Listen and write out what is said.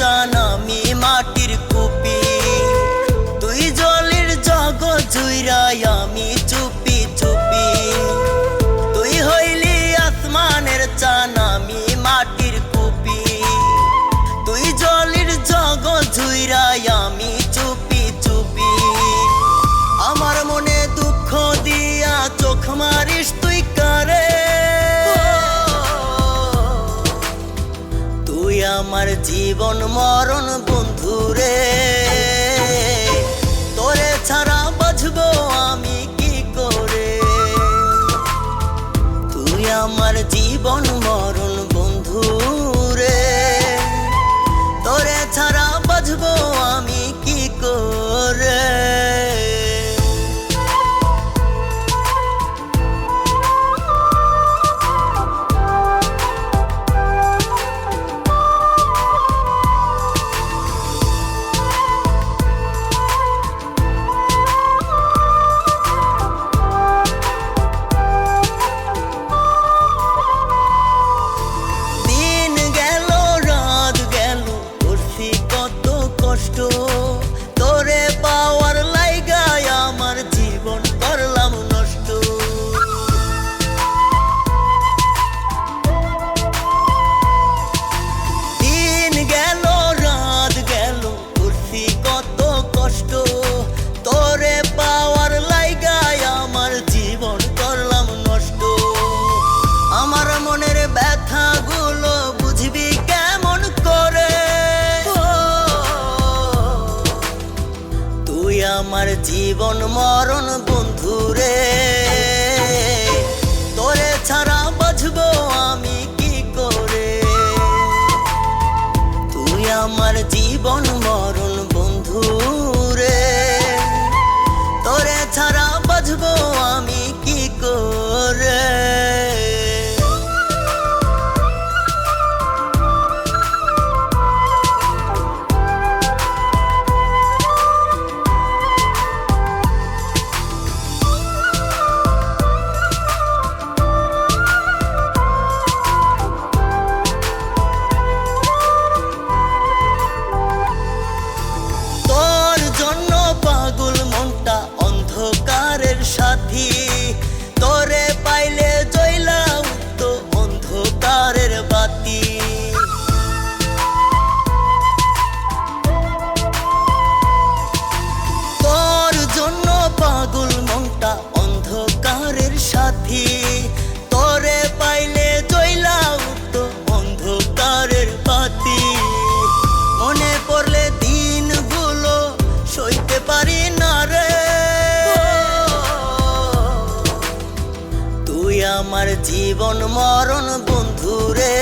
চান আমি মাটির কুপি। তুই জলের জগ জুইরাই আমি চুপি চুপি। তুই হইলি আসমানের চান আমি মাটির কুপি। তুই জলের জগ জুইরাই আমার জীবন মরণ বন্ধুরে। তোরে ছাড়া বাঁচবো আমার জীবন মরণ সাথী। তোরে পাইলে অন্ধকারের বাতি। তোর জন্য পাগল মনটা অন্ধকারের সাথী। তোরে পাইলে জইলাম তো অন্ধকারের বাতি। আমার জীবন মরণ বন্ধুরে।